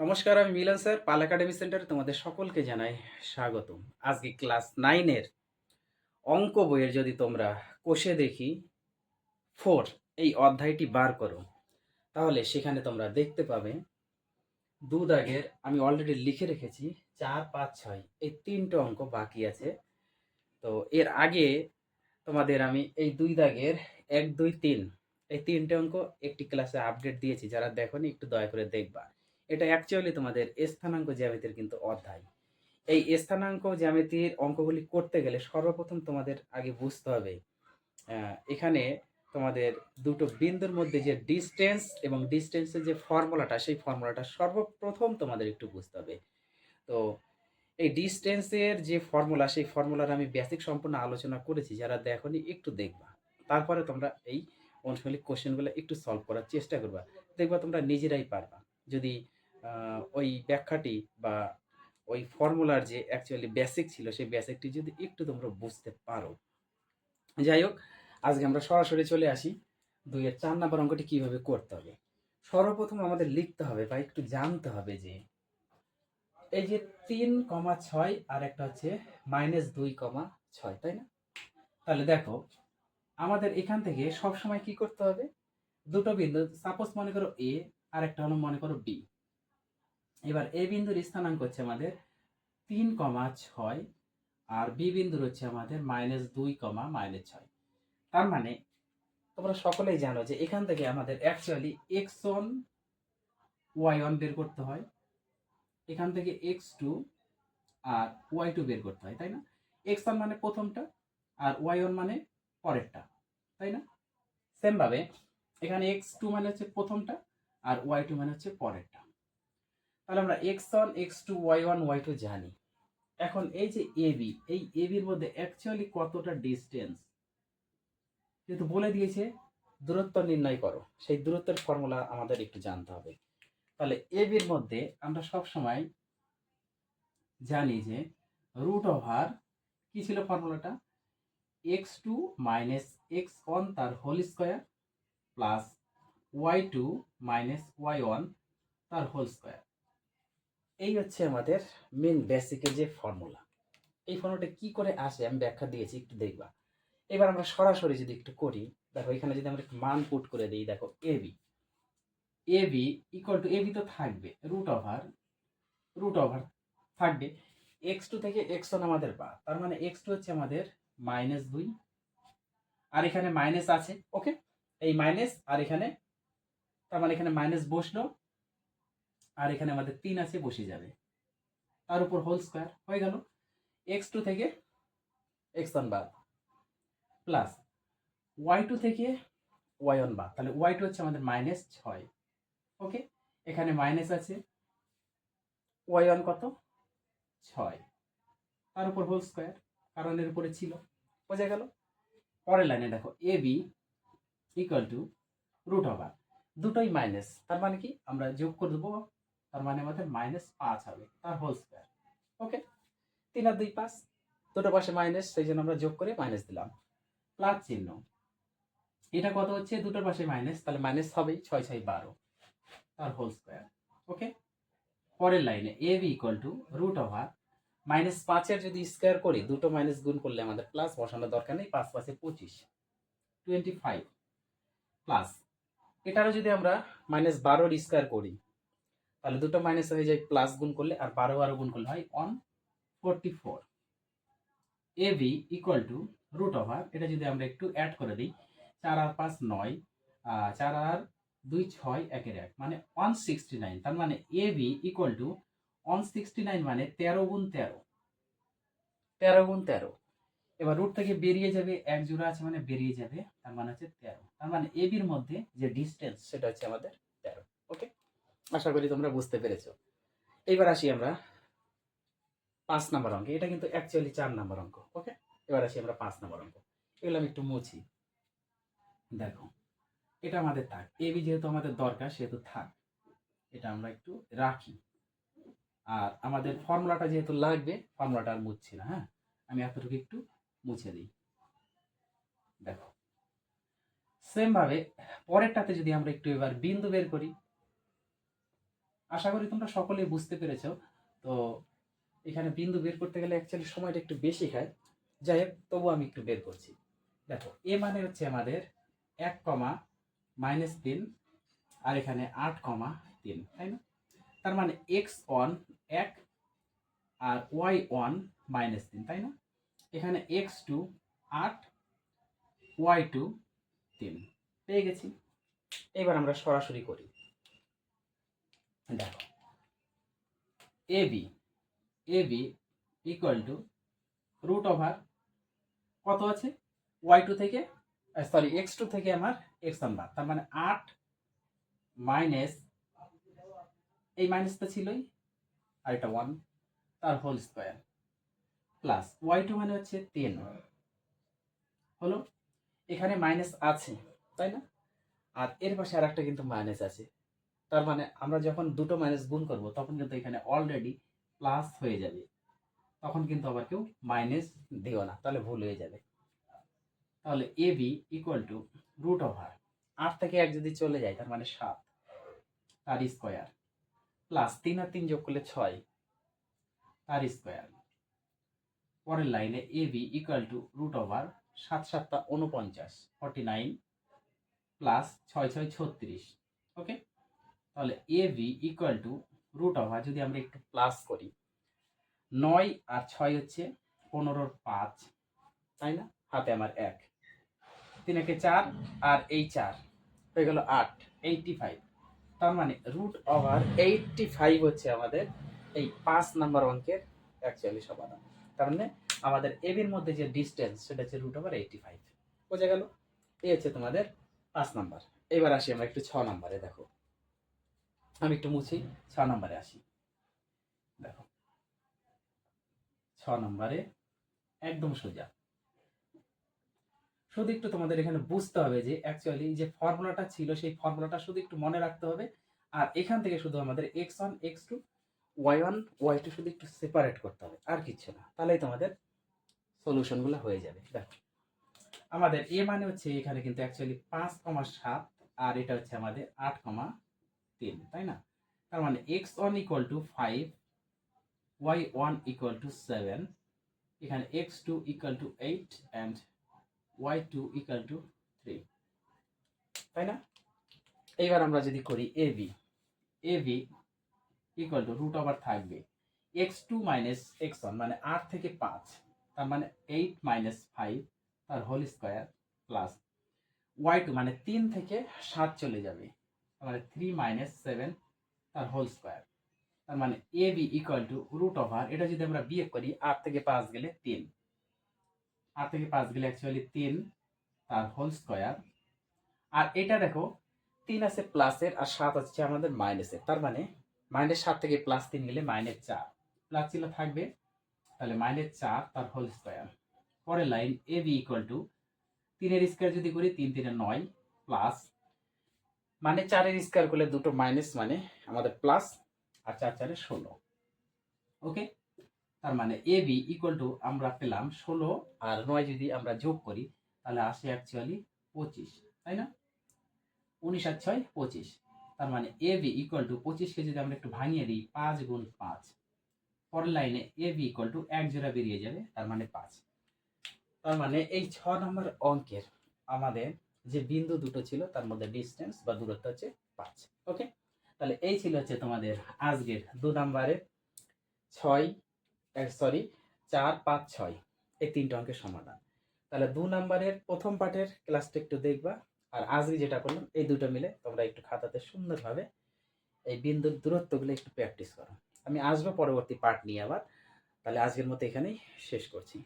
নমস্কার, আমি মিলন স্যার, পাল একাডেমি সেন্টারে তোমাদের সকলকে জানাই স্বাগতম। আজকে ক্লাস নাইনের অঙ্ক বইয়ের যদি তোমরা কোষে দেখি, ফোর, এই অধ্যায়টি বার করো, তাহলে সেখানে তোমরা দেখতে পাবে, দু দাগের আমি অলরেডি লিখে রেখেছি, চার, পাঁচ, ছয়, এই তিনটে অঙ্ক বাকি আছে। তো এর আগে তোমাদের আমি এই দুই দাগের এক, দুই, তিন, এই তিনটে অঙ্ক একটি ক্লাসে আপডেট দিয়েছি, যারা দেখোনি একটু দয়া করে দেখবা। এটা অ্যাকচুয়ালি তোমাদের স্থানাঙ্ক জ্যামিতির কিন্তু অধ্যায়। এই স্থানাঙ্ক জ্যামিতির অঙ্কগুলি করতে গেলে সর্বপ্রথম তোমাদের আগে বুঝতে হবে এখানে তোমাদের দুটো বিন্দুর মধ্যে যে ডিস্টেন্স এবং ডিস্টেন্সের যে ফর্মুলাটা সেই ফর্মুলাটা সর্বপ্রথম তোমাদের একটু বুঝতে হবে। তো এই ডিস্টেন্সের যে ফর্মুলা সেই ফর্মুলার আমি বেসিক সম্পূর্ণ আলোচনা করেছি, যারা দেখোনি একটু দেখবা। তারপরে তোমরা এই অনুশীলনী কোশ্চেনগুলো একটু সলভ করার চেষ্টা করবা। দেখবা তোমরা নিজেরাই পারবা। যদি ওই ব্যাখ্যাটি বা ওই ফর্মুলার যে অ্যাকচুয়ালি বেসিক ছিল, সেই বেসিকটি যদি একটু তোমরা বুঝতে পারো। যাই হোক, আজকে আমরা সরাসরি চলে আসি দুইয়ের চার নাম্বার অঙ্কটি কীভাবে করতে হবে। সর্বপ্রথম আমাদের লিখতে হবে বা একটু জানতে হবে যে এই যে তিন কমা ছয় আর একটা হচ্ছে মাইনাস দুই কমা ছয়, তাই না? তাহলে দেখো, আমাদের এখান থেকে সব সময় কি করতে হবে? দুটো বিন্দু, সাপোজ মনে করো এ আর একটা হলো মনে করো বি এবার এ বিন্দুর স্থানাঙ্ক হচ্ছে আমাদের তিন কমা ছয়, আর বি বিন্দুর হচ্ছে আমাদের মাইনাস দুই কমা মাইনাস ছয়। তার মানে তোমরা সকলেই জানো যে এখান থেকে আমাদের actually x one y one বের করতে হয়। এখান থেকে এক্স টু আর ওয়াই টু বের করতে হয়, তাই না? এক্স ওয়ান মানে প্রথমটা, আর ওয়াই ওয়ান মানে পরেরটা, তাই না? সেমভাবে এখানে এক্স টু মানে হচ্ছে প্রথমটা, আর ওয়াই টু মানে হচ্ছে পরেরটা। তাহলে আমরা x one x two y one y two জানি। এখন এই যে এ বি এই এ বির মধ্যে অ্যাকচুয়ালি কতটা ডিস্টেন্স যেহেতু বলে দিয়েছে, দূরত্ব নির্ণয় করো। সেই দূরত্বের ফর্মুলা আমাদের একটু জানতে হবে। তাহলে এ বির মধ্যে আমরা সব সময় জানি যে রুট ওভার কি ছিল ফর্মুলাটা x two minus x one তার whole square plus y two minus y one তার হোল স্কোয়ার এই হচ্ছে আমাদের মেন বেসিকের যে ফর্মুলা এই ফর্মুলাটা কি করে আসে? আমি ব্যাখ্যা দিয়েছি, একটু দেখবা। এবার আমরা সরাসরি যদি একটু করি, দেখো এখানে যদি আমরা একটু মান পুট করে দিই, দেখো A B A B equal to A B তো থাকবে রুট ওভার রুট ওভার থাকবে। এক্স টু থেকে এক্স ওয়ান আমাদের বা তার মানে এক্স টু হচ্ছে আমাদের মাইনাস দুই। আর এখানে মাইনাস আছে ওকে এই মাইনাস আর এখানে, তার মানে এখানে মাইনাস বসল। আর এখানে আমাদের তিন আছে, বসে যাবে। তার উপর হোল স্কোয়ার হয়ে গেল। এক্স টু থেকে এক্স ওয়ান বাদ প্লাস ওয়াই টু থেকে ওয়াই ওয়ান বাদ তাহলে ওয়াই টু হচ্ছে আমাদের মাইনাস ছয়। ওকে এখানে মাইনাস আছে। ওয়াই ওয়ান কত? ছয়। তার উপর হোল স্কোয়ার কারণ এর উপরে ছিল। বোঝা গেল? পরের লাইনে দেখো A B equal to root over দুটোই মাইনাস তার মানে কি? আমরা যোগ করে দেবো তার মানে আমাদের মাইনাস পাঁচ হবে, তার হোল স্কোয়ার ওকে তিন আর দুই পাঁচ, দুটো পাশে মাইনাস সেই জন্য আমরা যোগ করে মাইনাস দিলাম। প্লাস চিহ্ন, এটা কত হচ্ছে? দুটোর পাশে মাইনাস তাহলে মাইনাস হবেই, ছয় ছয় বারো, তার হোল স্কোয়ার ওকে পরের লাইনে A B equal to root over minus পাঁচের যদি স্কোয়ার করি, দুটো মাইনাস গুণ করলে আমাদের প্লাস বসানোর দরকার নেই, পাঁচ পাঁচে পঁচিশ টোয়েন্টি ফাইভ প্লাস এটারও যদি আমরা মাইনাস বারোর স্কোয়ার করি তাহলে দুটো মাইনাস হয়ে যায় প্লাস গুণ করলে আর বারো বারো গুণ করলে হয় one forty four A V equal to root over এটা যদি আমরা একটু অ্যাড করে দিই, চার আর পাঁচ নয় চার আর দুই ছয় একের এক মানে ওয়ান সিক্সটি নাইন তার মানে A V equal to one sixty nine মানে তেরো গুণ তেরো। তেরো গুণ তেরো। এবার রুট থেকে বেরিয়ে যাবে, এক জোড়া আছে মানে বেরিয়ে যাবে, তার মানে হচ্ছে তেরো। তার মানে এ বির মধ্যে যে ডিস্টেন্স সেটা হচ্ছে আমাদের তেরো ওকে আশা করি তোমরা বুঝতে পেরেছ। এইবার আসি আমরা পাঁচ নাম্বার অঙ্ক। এটা কিন্তু অ্যাকচুয়ালি চার নাম্বার অঙ্ক ওকে এবার আসি আমরা পাঁচ নাম্বার অঙ্ক। এগুলো আমি একটু মুছি। দেখো, এটা আমাদের থাক। এ বি যেহেতু আমাদের দরকার, সেহেতু থাক। এটা আমরা একটু রাখি। আর আমাদের ফর্মুলাটা যেহেতু লাগবে, ফর্মুলাটা আর মুছছি না হ্যাঁ? আমি এতটুকু একটু মুছে দিই। দেখো সেম ভাবে পরেরটাতে যদি আমরা একটু এবার বিন্দু বের করি আশা করি তোমরা সকলেই বুঝতে পেরেছ। তো এখানে বিন্দু বের করতে গেলে অ্যাকচুয়ালি সময়টা একটু বেশি খায়। যাই হোক তবু আমি একটু বের করছি। দেখো, এ মানে হচ্ছে আমাদের এক কমা মাইনাস তিন, আর এখানে আট কমা তিন, তাই না? তার মানে এক্স ওয়ান এক, আর ওয়াই ওয়ান মাইনাস তিন, তাই না? এখানে এক্স টু আট ওয়াই টু তিন। পেয়ে গেছি। এবার আমরা সরাসরি করি। দেখো। A B A B equal to root over কত আছে? ওয়াই টু থেকে সরি এক্স টু থেকে আমার এক্স ওয়ান বার তার মানে আট মাইনাস এই মাইনাস তো ছিলই, আর এটা ওয়ান তার whole square plus y two মানে হচ্ছে তিন হলো? এখানে মাইনাস আছে, তাই না? আর এর পাশে আর একটা কিন্তু মাইনাস আছে। তার মানে আমরা যখন দুটো মাইনাস গুণ করব, তখন কিন্তু এখানে অলরেডি প্লাস হয়ে যাবে। তখন কিন্তু আবার কেউ মাইনাস দিও না, তাহলে ভুল হয়ে যাবে। তাহলে A B equal to root over আট থেকে এক যদি চলে যায়, তার মানে সাত। তার স্কোয়ার প্লাস তিন আর তিন যোগ করলে ছয়। তার স্কোয়ার পরের লাইনে A B equal to root over সাত সাতটা উনপঞ্চাশ ফর্টি নাইন প্লাস ছয় ছয় ছত্রিশ ওকে তাহলে A B equal to root over যদি আমরা একটু প্লাস করি, নয় আর ছয় হচ্ছে পনেরোর পাঁচ, তাই না? হাতে আমার এক। তিন একে চার আর এই চার হয়ে গেল আট এইটটি ফাইভ তার মানে রুট ওভার এইটটি ফাইভ হচ্ছে আমাদের এই পাঁচ নাম্বার অঙ্কের অ্যাকচুয়ালি সমাধান। তার মানে আমাদের এবির মধ্যে যে ডিস্টেন্স সেটা হচ্ছে রুট ওভার এইটটি ফাইভ বোঝা গেল? এই হচ্ছে তোমাদের পাঁচ নাম্বার। এবার আসি আমরা একটু ছ নাম্বারে, দেখো। আমি একটু মুছি ছ নম্বরে আসি। দেখো। ছ নম্বরে একদম সোজা। শুধু একটু তোমাদের এখানে বুঝতে হবে যে অ্যাকচুয়ালি যে ফর্মুলাটা ছিল, সেই ফর্মুলাটা শুধু একটু মনে রাখতে হবে। আর এখান থেকে শুধু আমাদের x one x two y one y two শুধু একটু সেপারেট করতে হবে। আর কিচ্ছু না। তাহলেই তোমাদের সলিউশনগুলো হয়ে যাবে। দেখো। আমাদের এ মানে হচ্ছে এখানে কিন্তু অ্যাকচুয়ালি পাঁচ কমা সাত, আর এটা হচ্ছে আমাদের আট কমা তিন, তাই না? তার মানে x one equal to five y one equal to seven এখানে x two equal to eight and y two equal to three তাই না? এইবার আমরা যদি করি A B A B equal to root over থাকবে x two minus x one মানে আট থেকে পাঁচ, তার মানে এইট মাইনাস ফাইভ তার whole square plus y two মানে তিন থেকে সাত চলে যাবে। মানে থ্রি মাইনাস সেভেন তার হোল স্কোয়ার তার মানে A B equal to root over এটা যদি আমরা বিয়োগ করি আট থেকে পাঁচ গেলে তিন। আট থেকে পাঁচ গেলে অ্যাকচুয়ালি তিন, তার হোল স্কোয়ার আর এটা দেখো, তিন আছে প্লাসের আর সাত আছে আমাদের মাইনাসের তার মানে মাইনাস সাত থেকে প্লাস তিন গেলে মাইনাস চার। প্লাস ছিল থাকবে, তাহলে মাইনাস চার, তার হোল স্কোয়ার পরের line A B equal to তিনের স্কোয়ার যদি করি, তিন তিনে নয় প্লাস মানে চারের স্কোয়ার করলে দুটো মাইনাস মানে আমাদের প্লাস আর চার চারে ষোলো। ওকে তার মানে এ বি ইকুয়াল টু আমরা পেলাম ষোলো, আর নয় যদি আমরা যোগ করি, তাহলে আসে অ্যাকচুয়ালি পঁচিশ, তাই না? উনিশ আর ছয়, পঁচিশ। তার মানে এ বি ইকুয়াল টু পঁচিশকে যদি আমরা একটু ভাঙিয়ে দিই, পাঁচ গুণ পাঁচ। পরের লাইনে এ বি ইকুয়াল টু এক জোড়া বেরিয়ে যাবে, তার মানে পাঁচ। তার মানে এই ছ নম্বর অঙ্কের আমাদের যে বিন্দু দুটো ছিল, তার মধ্যে ডিস্টেন্স বা দূরত্ব হচ্ছে পাঁচ ওকে তাহলে এই ছিল হচ্ছে তোমাদের আজকের দু নম্বরের ছয় সরি চার, পাঁচ, ছয়, এই তিনটে অঙ্কের সমাধান। তাহলে দু নম্বরের প্রথম পার্টের ক্লাসটা একটু দেখবা, আর আজকে যেটা করলাম, এই দুটো মিলে তোমরা একটু খাতাতে সুন্দরভাবে এই বিন্দুর দূরত্বগুলো একটু প্র্যাকটিস করো। আমি আসব পরবর্তী পার্ট নিয়ে আবার, তাহলে আজকের মতো এখানেই শেষ করছি।